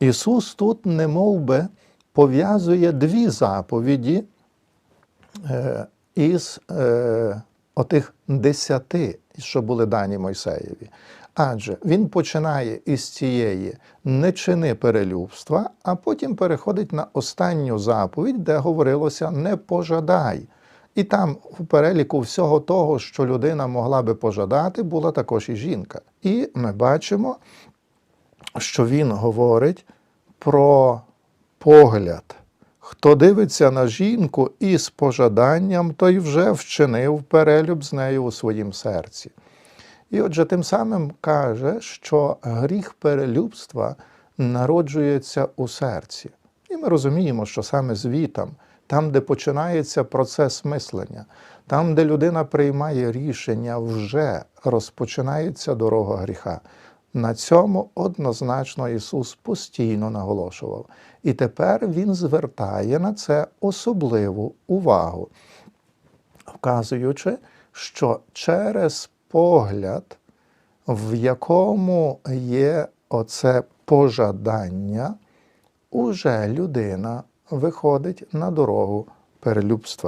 Ісус тут не би пов'язує дві заповіді е, із е, отих десяти, що були дані Мойсеєві. Адже він починає із цієї не чини перелюбства, а потім переходить на останню заповідь, де говорилося не пожадай. І там у переліку всього того, що людина могла би пожадати, була також і жінка. І ми бачимо, що він говорить про погляд. Хто дивиться на жінку із пожаданням, той вже вчинив перелюб з нею у своїм серці. І отже, тим самим каже, що гріх перелюбства народжується у серці. І ми розуміємо, що саме звітом, там, де починається процес мислення, там, де людина приймає рішення, вже розпочинається дорога гріха. На цьому однозначно Ісус постійно наголошував. І тепер Він звертає на це особливу увагу, вказуючи, що через погляд, в якому є оце пожадання, уже людина виходить на дорогу перелюбства.